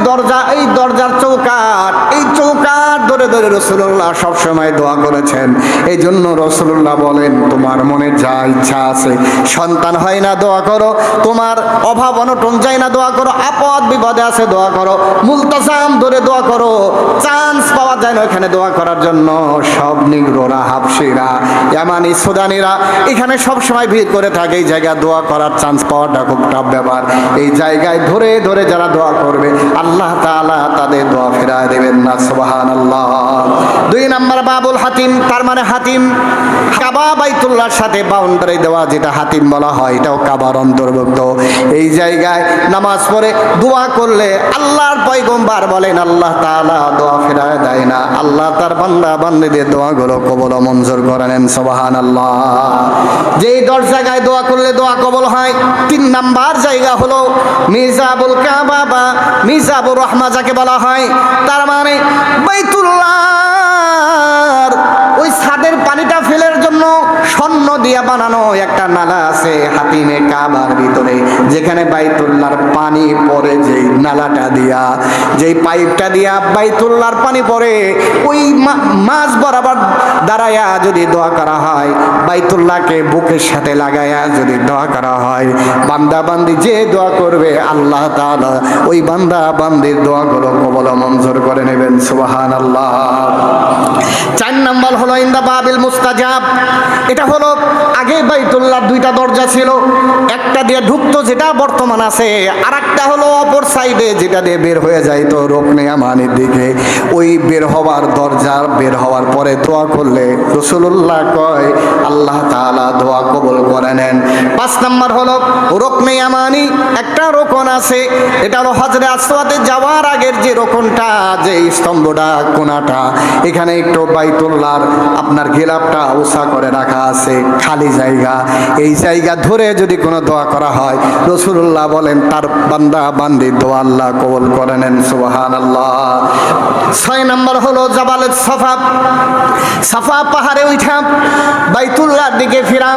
দরজা এই দরজার চৌকাট এই চৌকাট ধরে ধরে রসুল্লাহ সবসময় দোয়া করেছেন। এই জন্য রসুল্লাহ বলেন, তোমার মনে যা ইচ্ছা আছে, সন্তান হয় না দোয়া করো। তোমার অভাব অনটন যায় না দোয়া করো। আপদ বিপদে আছে দোয়া করো। মুলতাসাম ধরে দোয়া করো। চান্স পাওয়া যায় না এখানে দোয়া করার জন্য। সব নিগ্রোরা, হাফসিরা, ইয়ামানি, সুদানিরা, এখানে সব সময় ভিড় করে থাকে। এই জায়গায় দোয়া করার চান্স পাওয়াটা খুব টাফ ব্যাপার। এই জায়গায় ধরে ধরে যারা দোয়া করবে, আল্লাহ তাআলা তাদের দোয়া ফেরায় দেবেন না। সুবাহান আল্লাহ দুই নাম্বার বাবুল হাতিম, তার মানে হাতিম। কাবা বাইতুল্লাহর সাথে বাউন্ডারি দেওয়া যেটা হাতিম বলা হয়, এটাও কাবার অন্তর্ভুক্ত। এই জায়গায় নামাজ পড়ে দোয়া করলে আল্লাহর পয়গম্বার বলেন, আল্লাহ তাআলা দোয়া ফেরায় দেয় না। আল্লাহ তার বান্দা বান্দিদের দোয়াগুলো কবল মঞ্জুর করে নেন সুবাহান আল্লাহ যেই দশ জায়গায় দোয়া করলে দোয়া কবল হয়, তিন নাম্বার জায়গা হলো মির্জাবুল কাবা বা মির্জাবুর রহমা যাকে বলা হয়, তার মানে দিয়া বানানো একটা নালা আছে হাতিমে কাবার ভিতরে, যেখানে বাইতুল্লাহর পানি পড়ে যেই নালাটা দিয়া। যেই পাইপটা দিয়া বাইতুল্লাহর পানি পড়ে, ওই মাছ বরাবর দাঁড়ায়া যদি দোয়া করা হয়, বাইতুল্লাহকে বুকের সাথে লাগায়া যদি দোয়া করা হয় বান্দা বান্দি যে দোয়া করবে আল্লাহ তাআলা, ওই বান্দা বান্দির দোয়াগুলো কবল মঞ্জুর করে নেবেন সুবাহান আল্লাহ চার নাম্বার হলো, ইন্দা বাবিল মুস্তাজাব। এটা হলো আগে বাইতুল্লাহ দুইটা দরজা ছিল। একটা দিয়ে ঢুকতো, যেটা বর্তমান আছে। আর একটা হলো অপর সাইডে, যেটা দিয়ে বের হয়ে যাইতো রোকনে আমানের দিকে। ওই বের হওয়ার দরজা, বের হওয়ার পরে দোয়া করলে রসুল্লাহ কয়, আল্লাহ তাআলা দোয়া কবুল করে নেন। পাঁচ নাম্বার হলো রোকনে আমানি, একটা রোকন আছে। এটা হলো হজরে আসওয়াদে যাওয়ার আগের যে রোকনটা, যে স্তম্ভটা কোনাটা এখানে একটু বাইতুল্লাহর আপনার গেলাপটা উষা করে রাখা আছে, খালি জায়গা। এই জায়গা ধরে যদি কোনো দোয়া করা হয় রসুল্লাহ বলেন, তার বান্দা, বান্দি দোয়া আল্লাহ কবল করে নেন সুবাহান আল্লাহ ছয় নম্বর হলো জাবালের সফা। সাফা পাহাড়ে উঠাম বাইতুল্লাহ দিকে ফিরা।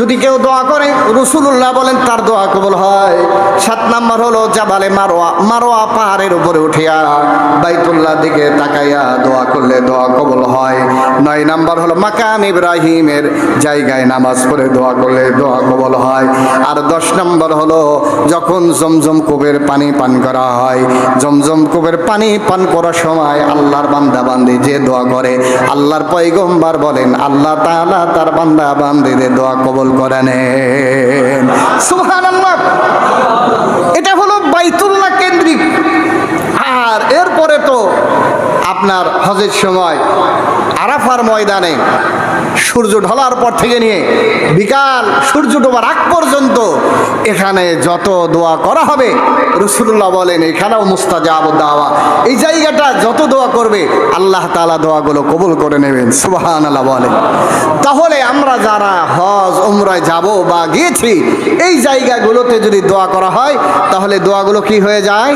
যদি কেউ দোয়া করে রসুল্লাহ বলেন তার দোয়া কবল হয়। সাত নাম্বার হলো জাবালে মারোয়া মারোয়া পাহাড়ের উপরে উঠিয়া বাইতুল্লাহ দিকে তাকাইয়া দোয়া করলে দোয়া কবল হয়। নয় নাম্বার হলো মাকাম ইব্রাহিমের জায়গায় নামাজ পড়ে দোয়া করলে দোয়া কবল হয়। আর দশ নম্বর হলো যখন জমজম কুবের পানি পান করা হয়, জমজম কুবের পানি পান করার সময় আল্লাহর বান্দা বান্দি যে দোয়া করে, আল্লাহর পয়গম্বার বলেন, আল্লাহ তাআলা তার বান্দা বান্দিদের দোয়া কবুল করে নেন এটা হলো বাইতুল্লাহ কেন্দ্রিক। আর এরপরে তো আপনার হজের সময় আরাফার ময়দানে সূর্য ঢলার পর থেকে নিয়ে বিকাল সূর্য ডোবার আগ পর্যন্ত এখানে যত দোয়া করা হবে রসুল্লাহ বলেন, এখানেও মুস্তাজাব দাওয়া। এই জায়গাটা যত দোয়া করবে, আল্লাহ তালা দোয়াগুলো কবুল করে নেবেন সুবাহান আল্লাহ বলেন। তাহলে আমরা যারা হজ উমরায় যাব বা গিয়েছি, এই জায়গাগুলোতে যদি দোয়া করা হয়, তাহলে দোয়াগুলো কি হয়ে যায়?